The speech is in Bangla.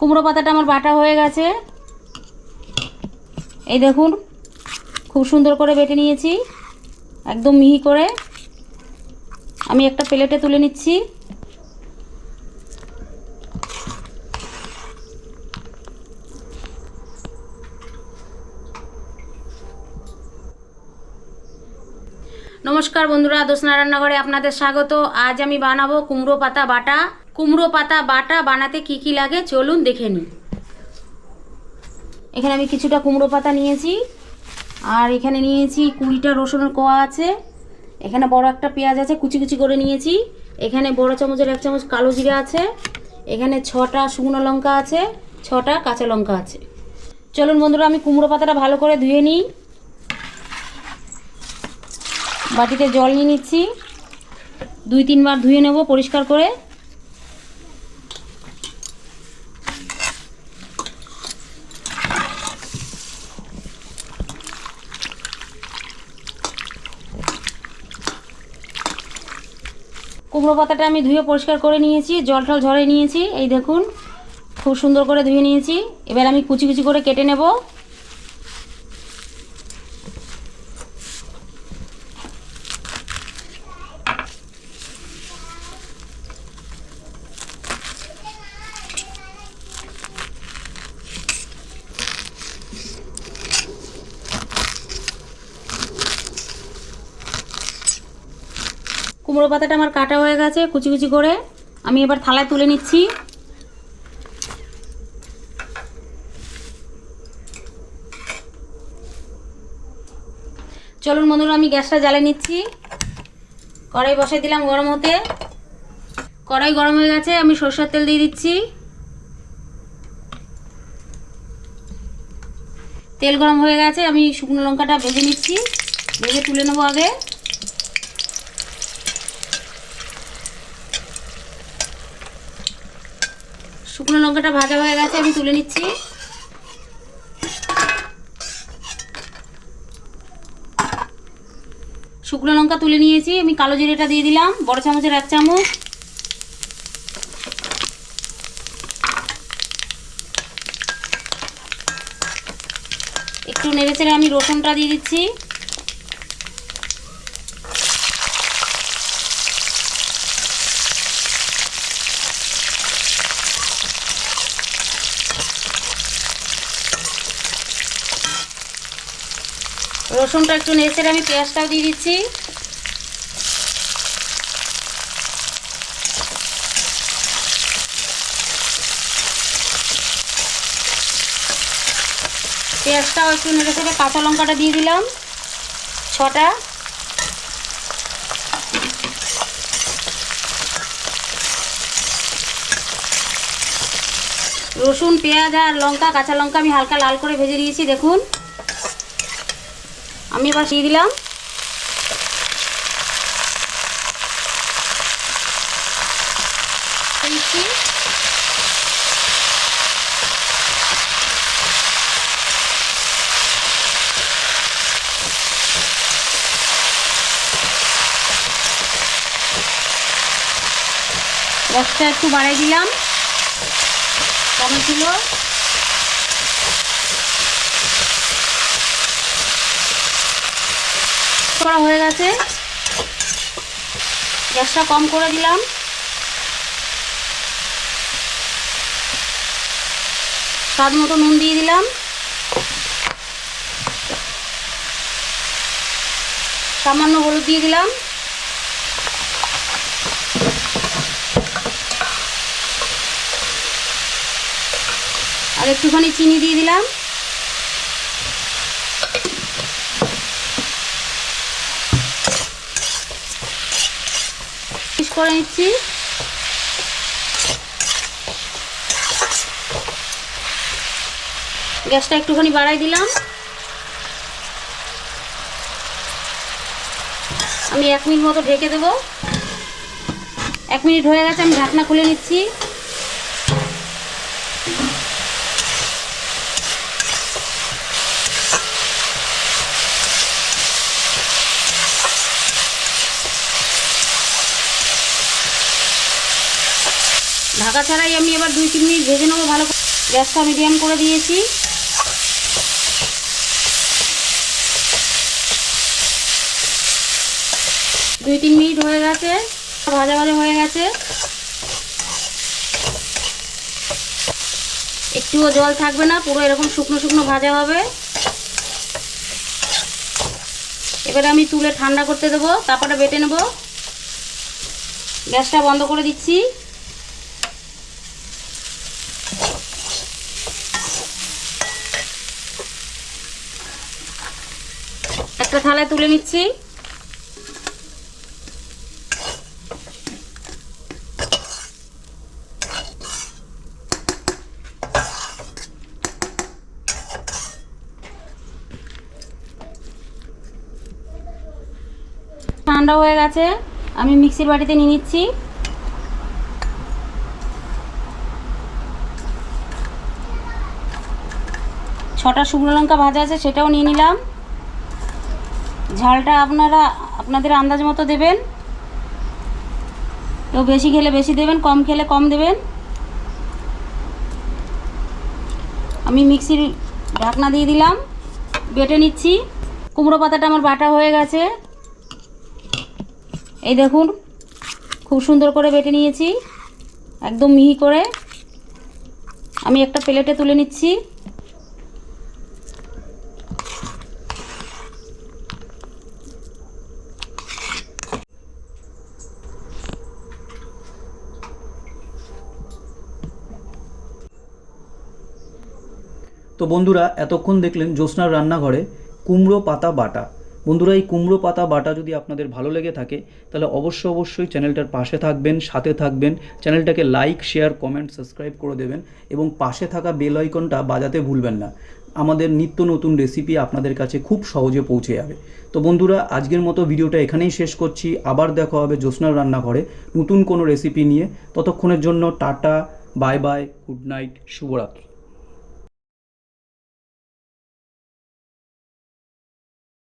কুমড়ো পাতাটা আমার বাটা হয়ে গেছে। এই দেখুন, খুব সুন্দর করে বেটে নিয়েছি, একদম মিহি করে। আমি একটা প্লেটে তুলে নিচ্ছি। নমস্কার বন্ধুরা দোসনা রান্নাঘরে আপনাদের স্বাগত। আজ আমি বানাবো কুমড়ো পাতা বাটা। কুমড়ো পাতা, বাটা বানাতে কি কি লাগে চলুন দেখে নিই। এখানে আমি কিছুটা কুমড়ো পাতা নিয়েছি, আর এখানে নিয়েছি কুড়িটা রসুনের কোয়া আছে, এখানে বড় একটা পেঁয়াজ আছে, কুচি কুচি করে নিয়েছি, এখানে বড় চামচের এক চামচ কালো জিরা আছে, এখানে ছটা শুকনো লঙ্কা আছে, ছটা কাঁচা লঙ্কা আছে। চলুন বন্ধুরা, আমি কুমড়ো পাতাটা ভালো করে ধুয়ে নিই। বাটিতে জল নিয়ে নিচ্ছি। দুই তিনবার ধুয়ে নেব পরিষ্কার করে। কুমড়ো পাতাটা আমি ধুয়ে পরিষ্কার করে নিয়েছি, জল টল ঝরে নিয়েছি। এই দেখুন, খুব সুন্দর করে ধুয়ে নিয়েছি। এবার আমি কুচি কুচি করে কেটে নেব। কুমড়ো পাতাটা আমার কাটা হয়ে গেছে, কুচি কুচি করে। আমি এবার থালায় তুলে নিচ্ছি। চলুন বন্ধুরা, আমি গ্যাসটা জ্বালিয়ে নিচ্ছি। কড়াই বসাই দিলাম গরম হতে। কড়াই গরম হয়ে গেছে, আমি সরষের তেল দিয়ে দিচ্ছি। তেল গরম হয়ে গেছে, আমি শুকনো লঙ্কাটা ভেজে নিচ্ছি। ভেজে তুলে নেব আগে। শুকনো লঙ্কাটা ভাজা হয়ে গেছে, আমি তুলে নিচ্ছি। শুকনো লঙ্কা তুলে নিয়েছি, আমি কালো জিরেটা দিয়ে দিলাম, বড় চামচের এক চামচ। একটু নেড়েচেড়ে আমি রসুনটা দিয়ে দিচ্ছি। রসুনটা একটু নেড়েচেড়ে আমি পেঁয়াজটাও দিয়ে দিচ্ছি। পেঁয়াজটাও একটু নেড়ে নেড়েচেড়ে কাঁচা লঙ্কাটা দিয়ে দিলাম, ছটা। রসুন, পেঁয়াজ আর লঙ্কা, কাঁচা লঙ্কা আমি হালকা লাল করে ভেজে দিয়েছি দেখুন। আমি এবার দিয়ে দিলাম। গ্যাসটা একটু বাড়াই দিলাম। টমেটো করা হয়ে গেছে। গ্যাসটা কম করে দিলাম। স্বাদ মতো নুন দিয়ে দিলাম। সামান্য হলুদ দিয়ে দিলাম। আর একটুখানি চিনি দিয়ে দিলাম। করে নিচ্ছি। গ্যাসটা একটুখানি বাড়াই দিলাম। আমি এক মিনিট মতো ঢেকে দেবো। এক মিনিট হয়ে গেছে, আমি ঢাকনা খুলে নিচ্ছি। ঢাকা ছাড়াই আমি এবার দুই তিন মিনিট ভেজে নেব, ভালো গ্যাসটা মিডিয়াম করে দিয়েছি। দুই তিন মিনিট হয়ে গেছে, ভাজা ভাজা হয়ে গেছে। একটুও জল থাকবে না, পুরো এরকম শুকনো শুকনো ভাজা হবে। এবারে আমি তুলে ঠান্ডা করতে দেবো, তারপরে বেটে নেব। গ্যাসটা বন্ধ করে দিচ্ছি। একটা থালায় তুলে নিচ্ছি। ঠান্ডা হয়ে গেছে, আমি মিক্সির বাটিতে নিয়ে নিচ্ছি। ছটা শুকনো লঙ্কা ভাজা আছে, সেটাও নিয়ে নিলাম। ঝালটা আপনারা, আপনাদের আন্দাজ মতো দেবেন। কেউ বেশি খেলে বেশি দেবেন, কম খেলে কম দেবেন। আমি মিক্সির ঢাকনা দিয়ে দিলাম, বেটে নিচ্ছি। কুমড়ো পাতাটা আমার বাটা হয়ে গেছে। এই দেখুন, খুব সুন্দর করে বেটে নিয়েছি, একদম মিহি করে। আমি একটা প্লেটে তুলে নিচ্ছি। তো বন্ধুরা, এতক্ষণ দেখলেন জ্যোৎস্নার রান্নাঘরে কুমড়ো পাতা বাটা। বন্ধুরা, এই কুমড়ো পাতা বাটা যদি আপনাদের ভালো লেগে থাকে, তাহলে অবশ্য অবশ্যই চ্যানেলটার পাশে থাকবেন, সাথে থাকবেন। চ্যানেলটাকে লাইক, শেয়ার, কমেন্ট, সাবস্ক্রাইব করে দেবেন এবং পাশে থাকা বেল আইকনটা বাজাতে ভুলবেন না। আমাদের নিত্য নতুন রেসিপি আপনাদের কাছে খুব সহজে পৌঁছে যাবে। তো বন্ধুরা, আজকের মতো ভিডিওটা এখানেই শেষ করছি। আবার দেখা হবে জ্যোৎস্নার রান্নাঘরে নতুন কোনো রেসিপি নিয়ে। ততক্ষণের জন্য tata, bye bye, good night, শুভরাত্রি।